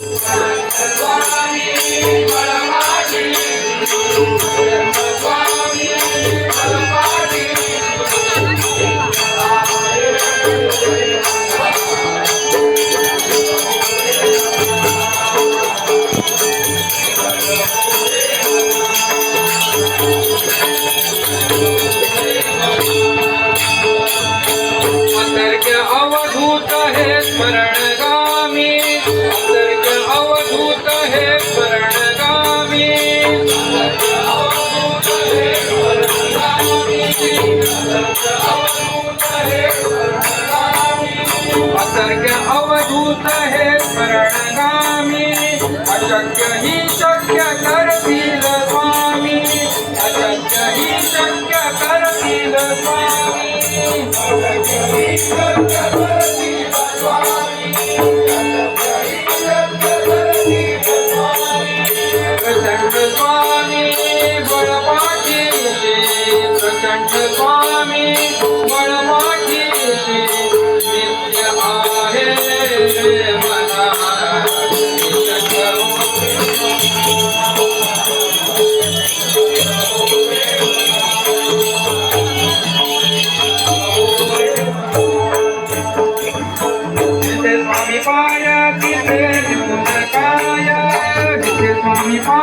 Thank you. अंतर्ग Avadhoot हे प्रणगामी अशक्य ही शक्य करतील स्वामी अशक्य ही शक्य करतील स्वामी. स्वामी बळपाठी नित्य आहे मना जिथे स्वामी पाया तिथे नून काय जिथे स्वामी पाया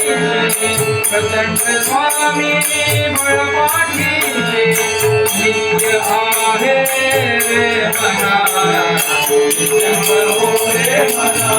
प्रचंड स्वामी बळपाठी नित्य आहे रे मना हो रे मना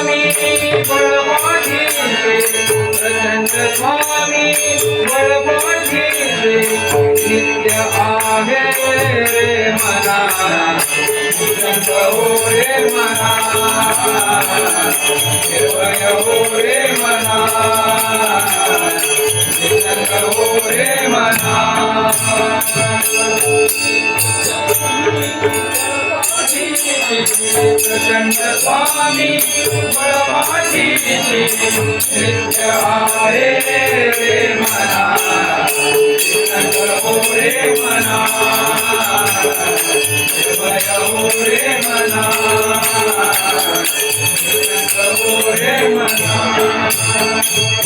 स्वामी बळवाजी प्रचंड स्वामी बळवाजी नित्य आहे रे मना नित्य हो रे मना निर्भय हो रे मना नित्य हो रे प्रचंड स्वामी बळवाठी नित्य आहे रे मना नित्य हो रे मना निर्भय हो रे मना नित्य हो रे मना।